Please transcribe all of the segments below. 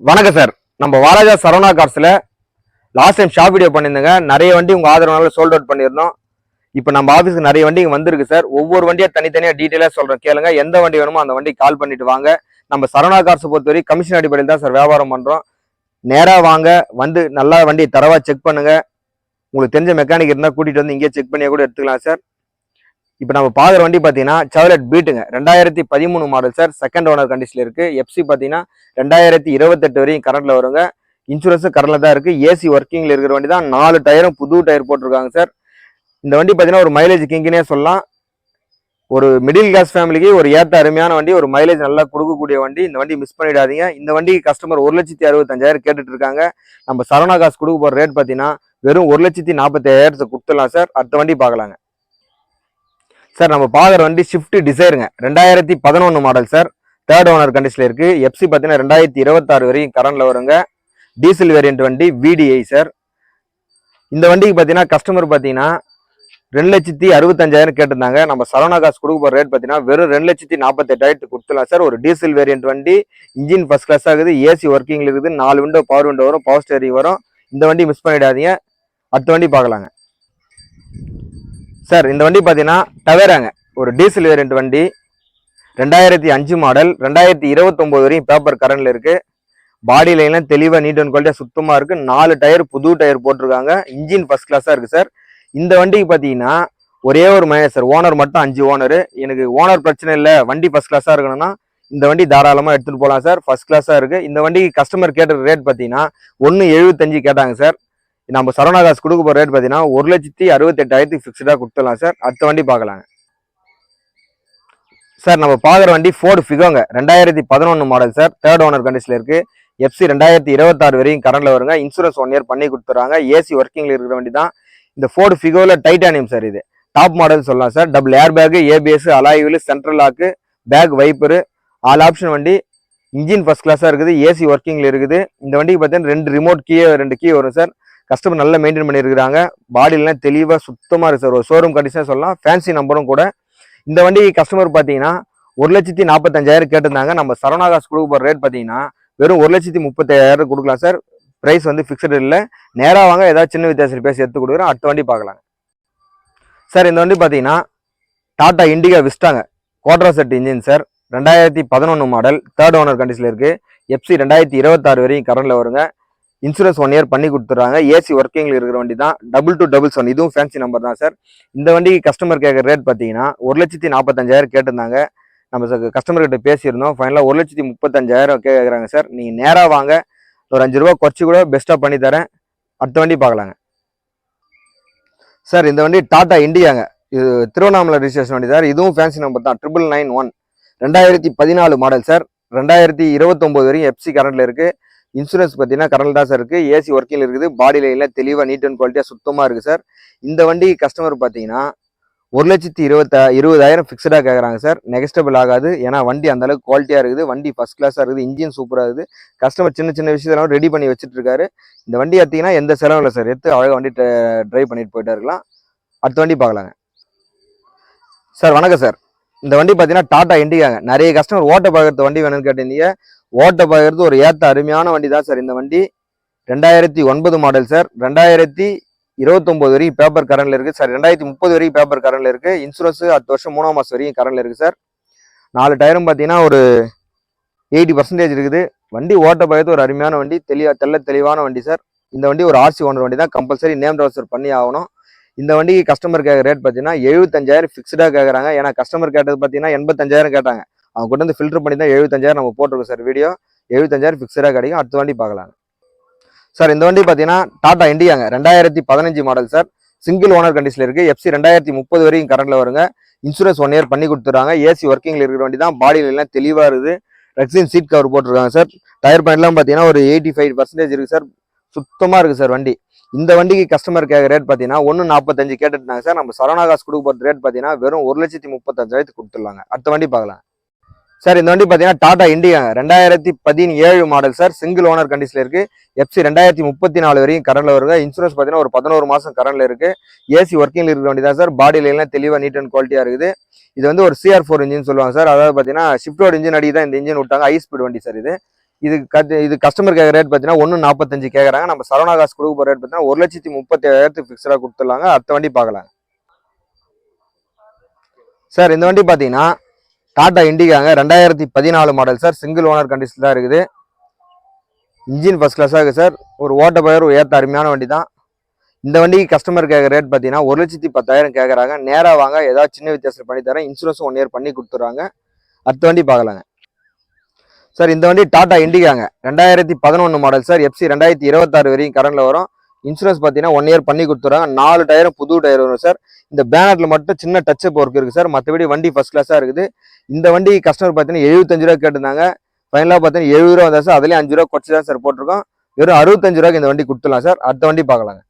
வணக்கம் சார். நம்ம வாராஜா சரவணா கார்ஸில் லாஸ்ட் டைம் ஷாப் வீடியோ பண்ணியிருந்தேங்க. நிறைய வண்டி உங்கள் ஆதரவுனால சோல்ட் அவுட் பண்ணியிருந்தோம். இப்போ நம்ம ஆஃபீஸ்க்கு நிறைய வண்டி இங்கே வந்திருக்கு சார். ஒவ்வொரு வண்டியாக தனித்தனியாக டீட்டெயிலாக சொல்கிறேன் கேளுங்க எந்த வண்டி வேணுமோ அந்த வண்டி கால் பண்ணிட்டு வாங்க. நம்ம சரவணா கார்ஸை பொறுத்தவரை கமிஷன் அடிப்படையில் தான் சார் வியாபாரம் பண்ணுறோம் நேராக வாங்க வந்து நல்லா வண்டியை தரவாக செக் பண்ணுங்கள் உங்களுக்கு தெரிஞ்ச மெக்கானிக் இருந்தால் கூட்டிகிட்டு வந்து இங்கேயே செக் பண்ணியே கூட எடுத்துக்கலாம் சார். இப்போ நம்ம பார்க்குற வண்டி பார்த்தீங்கன்னா சவலட் பீட்டுங்க ரெண்டாயிரத்தி பதிமூணு மாடல் சார் செகண்ட் ஓனர் கண்டிஷனில் இருக்குது எஃப்சி பார்த்தீங்கன்னா ரெண்டாயிரத்தி இருபத்தெட்டு வரையும் கரண்டில் வருங்க. இன்சூரன்ஸும் கரண்டில் தான் இருக்குது ஏசி ஒர்க்கிங்கில் இருக்கிற வண்டி தான் நாலு டயரும் புது டயர் போட்டிருக்காங்க சார் இந்த வண்டி பார்த்தீங்கன்னா ஒரு மைலேஜ் கிங்கினே சொல்லலாம். ஒரு மிடில் கிளாஸ் ஃபேமிலிக்கு ஒரு ஏற்ற அருமையான வண்டி ஒரு மைலேஜ் நல்லா கொடுக்கக்கூடிய வண்டி. இந்த வண்டி மிஸ் பண்ணிடாதீங்க. இந்த வண்டி கஸ்டமர் ஒரு லட்சத்தி அறுபத்தஞ்சாயிரம் கேட்டுட்டு இருக்காங்க நம்ம சரவணா காசு கொடுக்க போகிற ரேட் பார்த்தீங்கன்னா வெறும் ஒரு லட்சத்தி நாற்பத்தி ஐயாயிரத்தை கொடுத்துடலாம் சார் அடுத்த வண்டி பார்க்கலாங்க. சார் நம்ம பார்க்குற வண்டி ஷிஃப்ட் டிசைருங்க ரெண்டாயிரத்தி பதினொன்று மாடல் சார் தேர்ட் ஓனர் கண்டிஷனில் இருக்குது எஃப்சி பார்த்தீங்கன்னா ரெண்டாயிரத்தி இருபத்தாறு வரையும் கரண்டில் வருங்க. டீசல் வேரியண்ட் வண்டி விடிஐ சார் இந்த வண்டிக்கு பார்த்தீங்கன்னா கஸ்டமர் பார்த்தீங்கன்னா ரெண்டு லட்சத்தி அறுபத்தஞ்சாயிரம் கேட்டிருந்தாங்க. நம்ம சரவணா காசு கொடுக்க போகிற ரேட் பார்த்தீங்கன்னா வெறும் ரெண்டு லட்சத்தி நாற்பத்தெட்டாயிரத்து கொடுத்துலாம் சார் ஒரு டீசல் வேரியன்ட் வண்டி இன்ஜின் ஃபஸ்ட் கிளாஸ் ஆகுது. ஏசி ஒர்க்கிங்கில் இருக்குது. நாலு விண்டோ பவர் விண்டோ வரும் பவர் ஸ்டேரிங் வரும். இந்த வண்டி மிஸ் பண்ணிடாதீங்க. அடுத்த வண்டி பார்க்கலாங்க. சார் இந்த வண்டி பார்த்தீங்கன்னா டவேராங்க. ஒரு டீசல் வேரியன்ட் வண்டி. ரெண்டாயிரத்தி அஞ்சு மாடல் ரெண்டாயிரத்தி இருபத்தொம்போது வரையும் பேப்பர் கரண்டில் இருக்குது பாடி லைன்லாம் தெளிவாக நீட் அண்ட் குவாலிட்டியாக சுத்தமாக இருக்குது நாலு டயர் புது டயர் போட்டிருக்காங்க. இன்ஜின் ஃபர்ஸ்ட் கிளாஸாக இருக்குது சார் இந்த வண்டிக்கு பார்த்தீங்கன்னா ஒரே ஒரு மைனஸ் சார் ஓனர் மட்டும் அஞ்சு ஓனரு எனக்கு ஓனர் பிரச்சனை இல்லை. வண்டி ஃபஸ்ட் கிளாஸாக இருக்கணும்னா இந்த வண்டி தாராளமாக எடுத்துகிட்டு போகலாம் சார் ஃபஸ்ட் கிளாஸாக இருக்குது இந்த வண்டிக்கு கஸ்டமர் கேட்ட ரேட் பார்த்தீங்கன்னா ஒன்று எழுபத்தஞ்சு கேட்டாங்க சார் நம்ம சரவணா கொடுக்க போகிற ரேட் பார்த்தீங்கன்னா ஒரு லட்சத்தி அறுபத்தெட்டாயிரத்துக்கு ஃபிக்ஸ்டாக கொடுத்துடலாம் சார் அடுத்த வண்டி பார்க்கலாங்க. சார் நம்ம பார்க்குற வண்டி ஃபோர்டு ஃபிகோங்க ரெண்டாயிரத்தி பதினொன்று மாடல் சார் தேர்ட் ஓனர் கண்டிஷனில் இருக்குது எஃப்சி ரெண்டாயிரத்தி இருபத்தாறு வரையும் கரண்டில் வருங்க. இன்சூரன்ஸ் ஒன் இயர் பண்ணி கொடுத்துறாங்க ஏசி ஒர்க்கிங்கில் இருக்கிற வண்டி தான். இந்த ஃபோர்டு ஃபிகோவில் டைட்டானியம் சார் இது. டாப் மாடல் சொல்லலாம் sir double air bag ABS அலாய்வில் central lock back wiper all option வண்டி. இன்ஜின் ஃபஸ்ட் கிளாஸாக இருக்குது. ஏசி ஒர்க்கிங்கில் இருக்குது. இந்த வண்டிக்கு பார்த்தீங்கன்னா ரெண்டு ரிமோட் கீ ரெண்டு கீ வரும் சார் கஸ்டமர் நல்லா மெயின்டைன் பண்ணியிருக்கிறாங்க பாடிலாம் தெளிவாக சுத்தமாக இருக்குது சார் ஒரு ஷோரூம் கண்டிஷனாக சொல்லலாம். ஃபேன்சி நம்பரும் கூட. இந்த வண்டி கஸ்டமர் பார்த்தீங்கன்னா ஒரு லட்சத்தி நாற்பத்தஞ்சாயிரம் கேட்டிருந்தாங்க. நம்ம சரவணா காசு கொடுக்க போகிற ரேட் பார்த்தீங்கன்னா வெறும் ஒரு லட்சத்தி முப்பத்தாயிரம் கொடுக்கலாம் சார் ப்ரைஸ் வந்து ஃபிக்ஸ்டு இல்லை. நேராக வாங்க ஏதாவது சின்ன வித்தியாசம் பேசி எடுத்து கொடுக்குறோம் அடுத்த வண்டி பார்க்கலாம். சார் இந்த வண்டி பார்த்தீங்கன்னா டாடா இண்டிகா விஸ்டாங்க. குவாட்ரா செட் இன்ஜின் சார் ரெண்டாயிரத்தி பதினொன்று மாடல் தேர்ட் ஓனர் கண்டிஷனில் இருக்குது எஃப்சி ரெண்டாயிரத்தி இருபத்தாறு வரையும் கரண்டில் வருங்க. இன்சூரன்ஸ் ஒன் இயர் பண்ணி கொடுத்துட்றாங்க. ஏசி ஒர்க்கிங்கில் இருக்கிற வண்டி தான். டபுள் டூ டபுள் ஒன் இதுவும் ஃபேன்சி நம்பர் தான் சார் இந்த வண்டிக்கு கஸ்டமர் கேட்குற ரேட் பார்த்தீங்கன்னா ஒரு லட்சத்தி நாற்பத்தஞ்சாயிரம் கேட்டிருந்தாங்க. நம்ம கஸ்டமர்கிட்ட பேசியிருந்தோம். ஃபைனலாக ஒரு லட்சத்தி முப்பத்தஞ்சாயிரம் கேட்குறாங்க சார் நீங்கள் நேராக வாங்க. ஒரு அஞ்சு ரூபா குறைச்சி கூட பெஸ்ட்டாக பண்ணி தரேன். அடுத்த வண்டி பார்க்கலாங்க. சார் இந்த வண்டி டாடா இண்டியாங்க இது திருவண்ணாமலை ரிஜிஸ்ட்ரேஷன் வண்டி சார் இதுவும் ஃபேன்சி நம்பர் தான். ட்ரிபிள் நைன் ஒன் ரெண்டாயிரத்தி பதினாலு மாடல் சார் ரெண்டாயிரத்தி இருபத்தொம்போது வரையும் எஃப்சி கரண்டில் இருக்குது இன்சூரன்ஸ் பார்த்தீங்கன்னா கரண்ட் தான் சார் இருக்குது ஏசி ஒர்க்கில் இருக்குது பாடி லைனில் தெளிவாக நீட் அண்ட் குவாலிட்டியாக சுத்தமாக இருக்குது சார். இந்த வண்டி கஸ்டமர் பார்த்தீங்கன்னா ஒரு லட்சத்தி இருபத்தா இருபதாயிரம் ஃபிக்ஸ்டாக கேட்குறாங்க சார். நெகஸ்டபிள் ஆகாது. ஏன்னா வண்டி அந்தளவுக்கு குவாலிட்டியாக இருக்குது. வண்டி ஃபர்ஸ்ட் கிளாஸாக இருக்குது. இன்ஜின் சூப்பராக இருக்குது. கஸ்டமர் சின்ன சின்ன விஷயத்தெல்லாம் ரெடி பண்ணி வச்சுட்டு இருக்காரு இந்த வண்டி எடுத்தீங்கன்னா எந்த செலவும் இல்லை சார். எடுத்து அழகாக வண்டி ட்ரைவ் பண்ணிட்டு போயிட்டே இருக்கலாம். அடுத்த வண்டி பார்க்கலாங்க. சார் வணக்கம் சார். இந்த வண்டி பார்த்தீங்கன்னா டாடா இண்டிகாங்க. நிறைய கஸ்டமர் ஓட்ட பார்க்கறது வண்டி வேணும்னு கேட்டீங்க ஓட்ட பார்க்கறது ஒரு ஏற்ற அருமையான வண்டி தான் சார் இந்த வண்டி. ரெண்டாயிரத்தி ஒன்பது மாடல் சார். ரெண்டாயிரத்தி இருபத்தொம்போது வரைக்கும் பேப்பர் கரண்டில் இருக்குது சார். ரெண்டாயிரத்தி முப்பது வரைக்கும் பேப்பர் கரண்டில் இருக்குது இன்சூரன்ஸ் அடுத்த வருஷம் மூணாம் மாதம் வரைக்கும் கரண்டில் இருக்குது சார். நாலு டயரும் பார்த்தீங்கன்னா ஒரு எயிட்டி பர்சன்டேஜ் இருக்குது. வண்டி ஓட்ட பார்க்கறது ஒரு அருமையான வண்டி. தெளிவா தெள்ள தெளிவான வண்டி சார். இந்த வண்டி ஒரு ஆர்சி ஓனர் வண்டி தான் கம்பல்சரி நேம் ட்ரான்ஸ்ஃபர் பண்ணி ஆகணும். இந்த வண்டிக்கு கஸ்டமர் கேட்குற ரேட் பார்த்தீங்கன்னா எழுபத்தஞ்சாயிரம் ஃபிக்ஸ்டாக கேட்குறாங்க ஏன்னா கஸ்டமர் கேட்டது பார்த்தீங்கன்னா எண்பத்தஞ்சாயிரம் கேட்டாங்க. அவங்க கொண்டு வந்து ஃபில்டர் பண்ணி தான் எழுபத்தஞ்சாயிரம் நம்ம போட்டிருக்கோம் சார் வீடியோ எழுபத்தஞ்சாயிரம் ஃபிக்ஸ்டாக கிடைக்கும். அடுத்த வண்டி பார்க்கலாம் சார் இந்த வண்டி பார்த்தீங்கன்னா டாடா இண்டியாங்க ரெண்டாயிரத்தி பதினஞ்சு மாடல் சார் சிங்கிள் ஓனர் கண்டிஷனில் இருக்குது எஃப்சி ரெண்டாயிரத்தி முப்பது வரைக்கும் கரண்டில் வருங்க. இன்சூரன்ஸ் ஒன் இயர் பண்ணி கொடுத்துறாங்க ஏசி ஒர்க்கிங்கில் இருக்கிற வண்டி தான். பாடியில் எல்லாம் தெளிவாக இருக்குது. ரெக்ஸின் சீட் கவர் போட்டிருக்காங்க சார் டயர் பண்ணலாம் பார்த்தீங்கன்னா ஒரு எயிட்டி ஃபைவ் பர்சன்டேஜ் இருக்குது சார் சுத்தமாக இருக்குது சார் வண்டி. இந்த வண்டிக்கு கஸ்டமர் கேட்க ரேட் பார்த்தீங்கன்னா ஒன்று நாற்பத்தஞ்சு கேட்டுட்டாங்க சார். நம்ம சரவணா காசு கொடுக்க போகிற ரேட் பார்த்தீங்கன்னா வெறும் ஒரு லட்சத்தி முப்பத்தஞ்சாயிரத்துக்கு கொடுத்துடலாங்க. அடுத்த வண்டி பார்க்கலாம். சார் இந்த வண்டி பார்த்தீங்கன்னா டாடா இண்டியா ரெண்டாயிரத்தி பதினேழு மாடல் சார். சிங்கிள் ஓனர் கண்டிஷனில் இருக்குது எஃப்சி ரெண்டாயிரத்தி முப்பத்தி நாலு வரைக்கும் கரண்டில் வருங்க. இன்சூரன்ஸ் பார்த்தீங்கன்னா ஒரு பதினோரு மாதம் கரண்டில் இருக்குது ஏசி ஒர்க்கிங்ல இருக்கிற வண்டி தான் சார். பாடி தெளிவாக நீட் அண்ட் குவாலிட்டியாக இருக்குது. இது வந்து ஒரு சிஆர் ஃபோர் இன்ஜின் சொல்லுவாங்க சார். அதாவது பார்த்தீங்கன்னா ஷிஃப்டோட இன்ஜின் அடி தான் இந்த இன்ஜின் விட்டாங்க. ஹை ஸ்பீட் வண்டி சார் இது. இது கட் இது கஸ்டமர் கேட்குற ரேட் பார்த்தீங்கன்னா ஒன்று நாற்பத்தஞ்சு கேட்குறாங்க நம்ம சரவணா காசு கொடுக்க போகிற ரேட் பார்த்தீங்கன்னா ஒரு லட்சத்தி முப்பத்தேழாயிரத்துக்கு ஃபிக்ஸடாக கொடுத்துடலாங்க. அடுத்த வண்டி பார்க்கலாம் சார் இந்த வண்டி பார்த்தீங்கன்னா டாடா இண்டிகாங்க ரெண்டாயிரத்தி பதினாலு model sir single owner condition தான் இருக்குது. இன்ஜின் ஃபஸ்ட் கிளாஸாக இருக்குது சார் ஒரு ஓட்ட பயர் ஏற்ற அருமையான வண்டி தான். இந்த வண்டிக்கு கஸ்டமர் கேட்குற ரேட் பார்த்தீங்கன்னா ஒரு லட்சத்தி பத்தாயிரம் கேட்குறாங்க நேராக வாங்க. ஏதாவது சின்ன வித்தியாசம் பண்ணி தரேன். இன்சூரன்ஸும் ஒன் இயர் பண்ணி கொடுத்துட்றாங்க. அடுத்த வண்டி பார்க்கலாங்க. சார் இந்த வண்டி டாடா இண்டிகாங்க. ரெண்டாயிரத்தி பதினொன்று மாடல் சார். எஃப்சி ரெண்டாயிரத்தி இருபத்தாறு வரையும் கரண்டில் வரும். இன்சூரன்ஸ் பார்த்தீங்கன்னா ஒன் இயர் பண்ணி கொடுத்துறாங்க நாலு டயரும் புது டயர் வரும் சார். இந்த பேனரில் மட்டும் சின்ன டச் அப் ஒர்க் இருக்குது சார். மற்றபடி வண்டி ஃபஸ்ட் கிளாஸாக இருக்குது. இந்த வண்டி கஸ்டமர் பார்த்தீங்கன்னா எழுபத்தஞ்சு ரூபா கேட்டிருந்தாங்க. ஃபைனலாக பார்த்தீங்கன்னா எழுபது ரூபா வந்தால் சார் அதுலேயும் அஞ்சு ரூபா குறைச்சி தான் சார் போட்டிருக்கோம். வெறும் அறுபத்தஞ்சு ரூபாய்க்கு இந்த வண்டி கொடுத்துடலாம் சார். அடுத்த வண்டி பார்க்கலாங்க.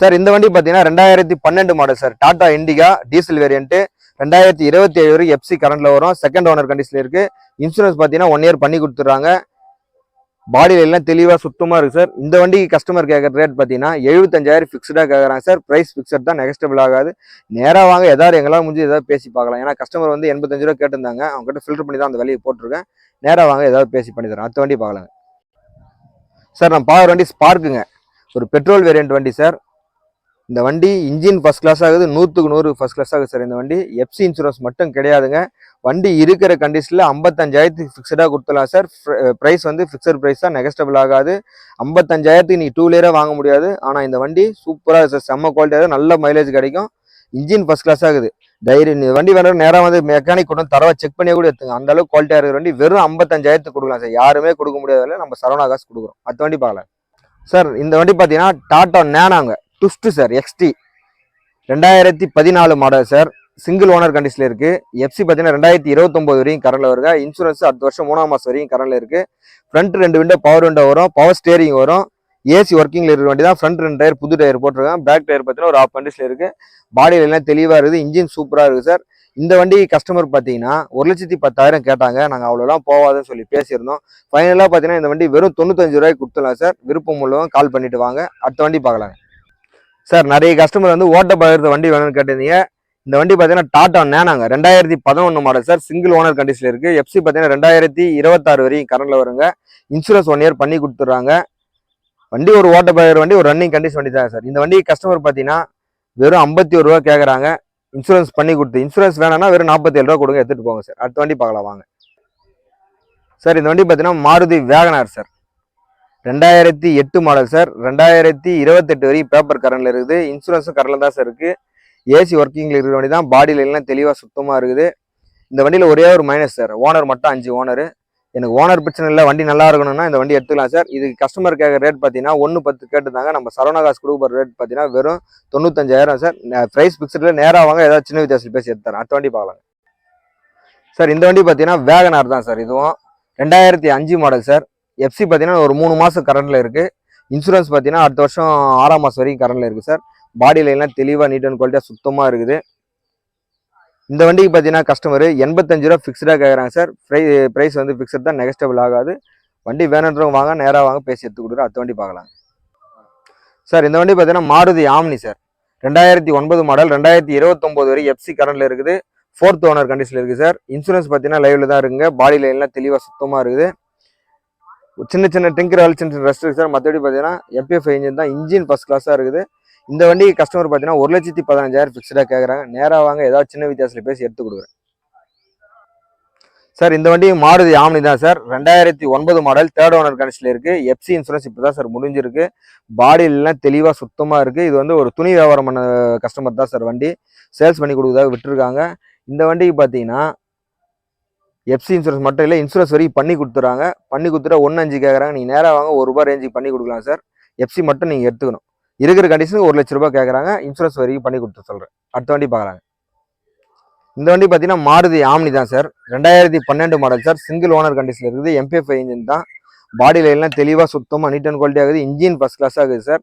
சார் இந்த வண்டி பார்த்தீங்கன்னா ரெண்டாயிரத்தி பன்னெண்டு model sir. Tata Indica diesel variant ரெண்டாயிரத்தி இருபத்தி ஏழு வரை எஃப்சி கரண்ட்ல வரும். செகண்ட் ஓனர் கண்டிஷன்ல இருக்கு. இன்சூரன்ஸ் பார்த்தீங்கன்னா ஒன் இயர் பண்ணி கொடுத்துட்றாங்க. பாடியில எல்லாம் தெளிவாக சுத்தமாக இருக்குது சார் இந்த வண்டிக்கு கஸ்டமர் கேட்குற ரேட் பார்த்தீங்கன்னா எழுபத்தஞ்சாயிரம் ஃபிக்ஸ்டாக கேட்குறாங்க சார் ப்ரைஸ் ஃபிக்ஸட் தான் நெகஸ்டபிள் ஆகாது. நேராக வாங்க ஏதாவது எங்களால் முடிஞ்சு ஏதாவது பேசி பார்க்கலாம். ஏன்னா கஸ்டமர் வந்து எண்பத்தஞ்சு ரூபா கேட்டிருந்தாங்க. அவங்ககிட்ட ஃபில்டர் பண்ணி தான் அந்த வேலையை போட்டிருக்கேன். நேராக வாங்க ஏதாவது பேசி பண்ணி தரேன். அடுத்த வண்டி பார்க்கலாங்க. சார் நான் பார்க்குற வண்டி ஸ்பார்க்குங்க ஒரு பெட்ரோல் வேரியன்ட் வண்டி சார் இந்த வண்டி இன்ஜின் ஃபஸ்ட் கிளாஸ் ஆகுது நூற்றுக்கு நூறு ஃபஸ்ட் கிளாஸ் ஆகுது சார் இந்த வண்டி எஃப்சி இன்சூரன்ஸ் மட்டும் கிடையாதுங்க. வண்டி இருக்கிற கண்டிஷனில் ஐம்பத்தஞ்சாயிரத்துக்கு ஃபிக்ஸடாக கொடுத்துடலாம் சார் ப்ரைஸ் வந்து ஃபிக்ஸட் ப்ரைஸ் தான் நெகஸ்டபிள் ஆகாது. ஐம்பத்தஞ்சாயிரத்துக்கு நீ டூ வீலராக வாங்க முடியாது. ஆனால் இந்த வண்டி சூப்பராக சார் செம்ம குவாலிட்டியாக நல்ல மைலேஜ் கிடைக்கும். இன்ஜின் ஃபர்ஸ்ட் கிளாஸ் ஆகுது. டைரி இந்த வண்டி வேணும் நேராக வந்து மெக்கானிக் கொண்டு வந்து தரவா செக் பண்ணியே கூட எடுத்துங்க. அந்த அளவுக்கு குவாலிட்டியாக இருக்கிற வண்டி வெறும் ஐம்பத்தஞ்சாயிரத்துக்கு கொடுக்கலாம் சார் யாருமே கொடுக்க முடியாததில்ல நம்ம சரவணா காசு கொடுக்குறோம். அடுத்த வண்டி பார்க்கலாம். சார் இந்த வண்டி பார்த்தீங்கன்னா டாட்டா நேனாங்க டுஸ்ட்டு சார் எக்ஸ்டி ரெண்டாயிரத்தி பதினாலு மாடல் சார் சிங்கிள் ஓனர் கண்டிஷனில் இருக்குது எஃப்சி பார்த்தீங்கன்னா ரெண்டாயிரத்தி இருபத்தொம்போது வரையும் கரண்டில் வருங்க. இன்சூரன்ஸ் அடுத்த வருஷம் மூணாம் மாதம் வரையும் கரண்டில் இருக்குது ஃப்ரண்ட் ரெண்டு விண்டோ பவர் விண்டோ வரும். பவர் ஸ்டேரிங் வரும். ஏசி ஒர்க்கிங்கில் இருக்க வண்டி தான் ஃப்ரண்ட் ரெண்டு டயர் புது டயர் போட்டிருக்கேன் பேக் டயர் பார்த்தீங்கன்னா ஒரு ஆஃப் கண்டிஷனில் இருக்குது பாடியில் எல்லாம் தெளிவாக இருக்குது. இன்ஜின் சூப்பராக இருக்குது சார் இந்த வண்டி கஸ்டமர் பார்த்தீங்கன்னா ஒரு லட்சத்தி பத்தாயிரம் கேட்டாங்க. நாங்கள் அவ்வளோலாம் போகாதுன்னு சொல்லி பேசியிருந்தோம். ஃபைனலாக பார்த்தீங்கன்னா இந்த வண்டி வெறும் தொண்ணூத்தஞ்சு ரூபாய்க்கு கொடுத்துடலாம் சார் விருப்பம் உள்ளவங்க கால் பண்ணிட்டு வாங்க. அடுத்த வண்டி பார்க்கலாங்க. சார் நிறைய கஸ்டமர் வந்து ஓட்ட பகிர்ந்த வண்டி வேணும்னு கேட்டிருந்தீங்க. இந்த வண்டி பார்த்தீங்கன்னா டாடா நேனாங்க ரெண்டாயிரத்தி பதினொன்று மாடல் சார். சிங்கிள் ஓனர் கண்டிஷனில் இருக்குது எஃப்சி பார்த்தீங்கன்னா ரெண்டாயிரத்தி இருபத்தாறு வரையும் கரண்டில் வருங்க. இன்சூரன்ஸ் ஒன் இயர் பண்ணி கொடுத்துட்றாங்க. வண்டி ஒரு ஓட்ட பயிர் வண்டி ஒரு ரன்னிங் கண்டிஷன் வண்டி தான் சார். இந்த வண்டி கஸ்டமர் பார்த்தீங்கன்னா வெறும் ஐம்பத்தி ஒரு ரூபா கேட்குறாங்க இன்சூரன்ஸ் பண்ணி கொடுத்து இன்சூரன்ஸ் வேணாம்னா வெறும் நாற்பத்தி ஏழு ரூபா கொடுங்க எடுத்துகிட்டு போங்க சார். அடுத்த வண்டி பார்க்கலாம் வாங்க. சார் இந்த வண்டி பார்த்தீங்கன்னா மாருதி வேகனார் சார். ரெண்டாயிரத்தி எட்டு மாடல் சார் ரெண்டாயிரத்தி இருபத்தெட்டு வரைக்கும் பேப்பர் கரண்டில் இருக்குது. இன்சூரன்ஸும் கரண்டில் தான் சார் இருக்குது ஏசி ஒர்க்கிங்கில் இருக்கிற வண்டி தான் பாடியில் எல்லாம் தெளிவாக சுத்தமாக இருக்குது. இந்த வண்டியில் ஒரே ஒரு மைனஸ் சார் ஓனர் மட்டும் அஞ்சு ஓனர் எனக்கு ஓனர் பிரச்சனை இல்லை. வண்டி நல்லா இருக்கணும்னா இந்த வண்டி எடுத்துக்கலாம் சார் இதுக்கு கஸ்டமர் கேட்குற ரேட் பார்த்தீங்கன்னா ஒன்று பத்து கேட்டுருந்தாங்க நம்ம சரவணா காசு கொடுக்குற ரேட் பார்த்தீங்கன்னா வெறும் தொண்ணூத்தஞ்சாயிரம் சார் ப்ரைஸ் பிக்சடில் நேராக வாங்க. ஏதாவது சின்ன வித்தியாசம் பேசி எடுத்துறேன் அடுத்த வண்டி பார்க்கலாம் சார் இந்த வண்டி பார்த்தீங்கன்னா வேகனார் தான் சார் இதுவும். ரெண்டாயிரத்தி அஞ்சு மாடல் சார் எஃப்சி பார்த்தீங்கன்னா ஒரு மூணு மாதம் கரண்டில் இருக்குது இன்சூரன்ஸ் பார்த்தீங்கன்னா அடுத்த வருஷம் ஆறாம் மாதம் வரைக்கும் கரண்டில் இருக்குது சார். பாடி எல்லாம் தெளிவாக நீட் அண்ட் குவாலிட்டியாக சுத்தமாக இருக்குது. இந்த வண்டிக்கு பார்த்தீங்கன்னா கஸ்டமர் எண்பத்தஞ்சு ரூபா ஃபிக்ஸ்டாக கேட்குறாங்க சார். ப்ரை ப்ரைஸ் வந்து ஃபிக்ஸட் தான் நெகஸ்டபிள் ஆகாது. வண்டி வேணுன்றவங்க வாங்க நேராக வாங்க பேசி எடுத்து கொடுக்குறோம் அடுத்த வண்டி பார்க்கலாம். சார் இந்த வண்டி பார்த்தீங்கன்னா மாருதி ஆம்னி சார். ரெண்டாயிரத்தி ஒன்பது மாடல் ரெண்டாயிரத்தி இருபத்தொம்போது வரை எஃப்சி கரண்டில் இருக்குது. ஃபோர்த் ஓனர் கண்டிஷனில் இருக்குது சார். இன்சூரன்ஸ் பார்த்தீங்கன்னா லைவில் தான் இருக்குங்க. பாடி லைன்லாம் தெளிவாக சுத்தமாக இருக்குது. சின்ன சின்ன டிங்கர் ஆல் சின்ன சின்ன சார் மற்றபடி பார்த்தீங்கன்னா எம்பிஎஃப் இன்ஜின் தான் இன்ஜின் ஃபஸ்ட் கிளாஸாக இருக்குது. இந்த வண்டி கஸ்டமர் பார்த்தீங்கன்னா ஒரு லட்சத்தி பதினஞ்சாயிரம் ஃபிக்ஸ்டாக கேட்குறாங்க நேராக வாங்க ஏதாவது சின்ன வித்தியாசத்தில் பேசி எடுத்து கொடுக்குறேன். சார் இந்த வண்டி மாருதி ஆம்னி தான் சார். ரெண்டாயிரத்தி ஒன்பது மாடல் தேர்ட் ஓனர் கண்டிஷனில் இருக்குது எஃப்சி இன்சூரன்ஸ் இப்போ தான் சார் முடிஞ்சிருக்கு. பாடியிலலாம் தெளிவாக சுத்தமாக இருக்குது இது வந்து ஒரு துணி வியாபாரம் பண்ண கஸ்டமர் தான் சார் வண்டி. சேல்ஸ் பண்ணி கொடுக்குறதாக விட்டுருக்காங்க. இந்த வண்டிக்கு பார்த்தீங்கன்னா எஃப்சி இன்சூரன்ஸ் மட்டும் இல்லை இன்சூரன்ஸ் வரைக்கும் பண்ணி கொடுத்துறாங்க பண்ணி கொடுத்துட்டா ஒன்று அஞ்சு கேட்குறாங்க நீங்கள் நேராக வாங்க ஒரு ரூபாய் ரேஞ்சுக்கு பண்ணி கொடுக்கலாம் சார் எஃப்சி மட்டும் நீங்கள் எடுத்துக்கணும். இருக்கிற கண்டிஷனுக்கு ஒரு லட்ச ரூபாய் கேட்குறாங்க இன்சூரன்ஸ் வரைக்கும் பண்ணி கொடுத்து சொல்கிறேன் அடுத்த வண்டி பார்க்குறாங்க. இந்த வண்டி பார்த்தீங்கன்னா மாருதி ஆம்னி தான் சார் ரெண்டாயிரத்தி பன்னெண்டு model sir single owner condition இருக்குது. எம்பிஎஃப் இன்ஜின் தான். பாடி எல்லாம் தெளிவாக சுத்தமாக நீட் அண்ட் குவாலிட்டி ஆகுது இன்ஜின் ஃபஸ்ட் கிளாஸ் ஆகுது சார்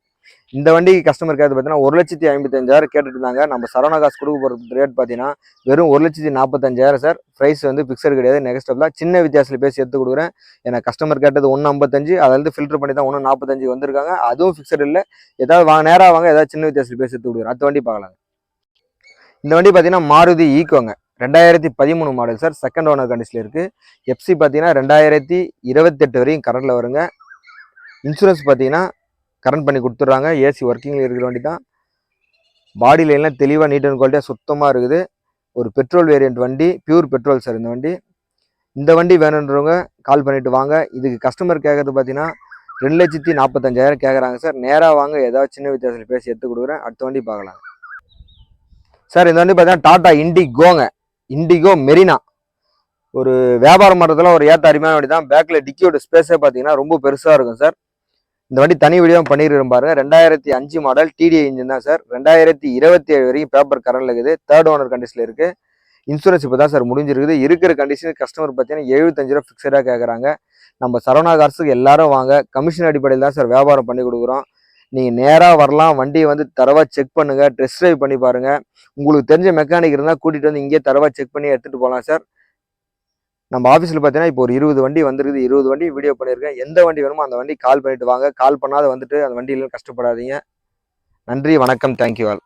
இந்த வண்டிக்கு கஸ்டமர் கேட்டு பார்த்தீங்கன்னா ஒரு லட்சத்தி ஐம்பத்தஞ்சாயிரம் கேட்டுட்டு இருந்தாங்க நம்ம சரவணா காசு கொடுக்க போகிற ரேட் பார்த்தீங்கன்னா வெறும் ஒரு லட்சத்தி நாற்பத்தஞ்சாயிரம் சார். ப்ரைஸ் வந்து பிக்சர் கிடையாது நெக்ஸ்ட் தான். சின்ன வித்தியாசத்தில் பேசி எடுத்து கொடுக்குறேன். ஏன்னா கஸ்டமர் கேட்டது ஒன்று ஐம்பத்தஞ்சு அதிலிருந்து ஃபில்டர் பண்ணி தான் ஒன்று நாற்பத்தஞ்சு வந்திருக்காங்க. அதுவும் ஃபிக்ஸட் இல்லை. ஏதாவது வாங்க நேராக வாங்க ஏதாவது சின்ன வித்தியாசத்தில் பேசி எடுத்து கொடுக்குறேன். அடுத்த வண்டி பார்க்கலாம். இந்த வண்டி பார்த்தீங்கன்னா மாருதி ஈக்கோங்க ரெண்டாயிரத்தி பதிமூணு மாடல் சார். செகண்ட் ஓனர் கண்டிஷனில் இருக்குது எஃப்சி பார்த்தீங்கன்னா ரெண்டாயிரத்தி இருபத்தெட்டு வரையும் கரண்டில் வருங்க. இன்சூரன்ஸ் பார்த்தீங்கன்னா கரண்ட் பண்ணி கொடுத்துட்றாங்க. ஏசி ஒர்க்கிங்கில் இருக்கிற வண்டி தான் பாடி லைன்லாம் தெளிவாக நீட் அண்ட் குவாலிட்டியாக சுத்தமாக இருக்குது. ஒரு பெட்ரோல் வேரியண்ட் வண்டி பியூர் பெட்ரோல் சார் இந்த வண்டி. இந்த வண்டி வேணுன்றவங்க கால் பண்ணிவிட்டு வாங்க. இதுக்கு கஸ்டமர் கேட்கறது பார்த்தீங்கன்னா ரெண்டு லட்சத்தி நாற்பத்தஞ்சாயிரம் கேட்குறாங்க சார் நேராக வாங்க. ஏதாவது சின்ன வித்தியாசத்தில் பேசி எடுத்து கொடுக்குறேன். அடுத்த வண்டி பார்க்கலாம். சார் இந்த வண்டி பார்த்தீங்கன்னா டாடா இண்டிகோங்க இண்டிகோ மெரினா ஒரு வியாபாரம் மரத்தில் ஒரு ஏற்ற அருமையான வண்டி தான் பேக்கில் டிக்கியோட ஸ்பேஸே பார்த்தீங்கன்னா ரொம்ப பெருசாக இருக்கும் சார் இந்த வண்டி தனி வீடியோ பண்ணிருக்கிறோம் பாருங்க. ரெண்டாயிரத்தி அஞ்சு மாடல் டிடிஐ இன்ஜின் தான் சார். ரெண்டாயிரத்தி இருபத்தி ஏழு வரைக்கும் பேப்பர் கரண்டில் இருக்குது. தேர்ட் ஓனர் கண்டிஷனில் இருக்குது இன்சூரன்ஸ் இப்போ தான் சார் முடிஞ்சிருக்குது. இருக்கிற கண்டிஷன் கஸ்டமர் பார்த்தீங்கன்னா எழுபத்தஞ்சு ரூபா ஃபிக்ஸடாக கேட்குறாங்க நம்ம சரவணா கார்ஸுக்கு எல்லாரும் வாங்க. கமிஷன் அடிப்படையில் தான் சார் வியாபாரம் பண்ணி கொடுக்குறோம். நீங்கள் நேராக வரலாம். வண்டியை வந்து தரவாக செக் பண்ணுங்கள் டெஸ்ட் ட்ரைவ் பண்ணி பாருங்கள் உங்களுக்கு தெரிஞ்ச மெக்கானிக் இருந்தால் கூட்டிகிட்டு வந்து இங்கேயே தரவாக செக் பண்ணி எடுத்துகிட்டு போகலாம் சார். நம்ம ஆஃபீஸில் பார்த்தீங்கன்னா இப்போ ஒரு இருபது வண்டி வந்திருக்குது இருபது வண்டி வீடியோ பண்ணியிருக்கேன் எந்த வண்டி வேணுமோ அந்த வண்டி கால் பண்ணிட்டு வாங்க. கால் பண்ணாத வந்துட்டு அந்த வண்டியிலும் கஷ்டப்படாதீங்க. நன்றி வணக்கம். Thank you all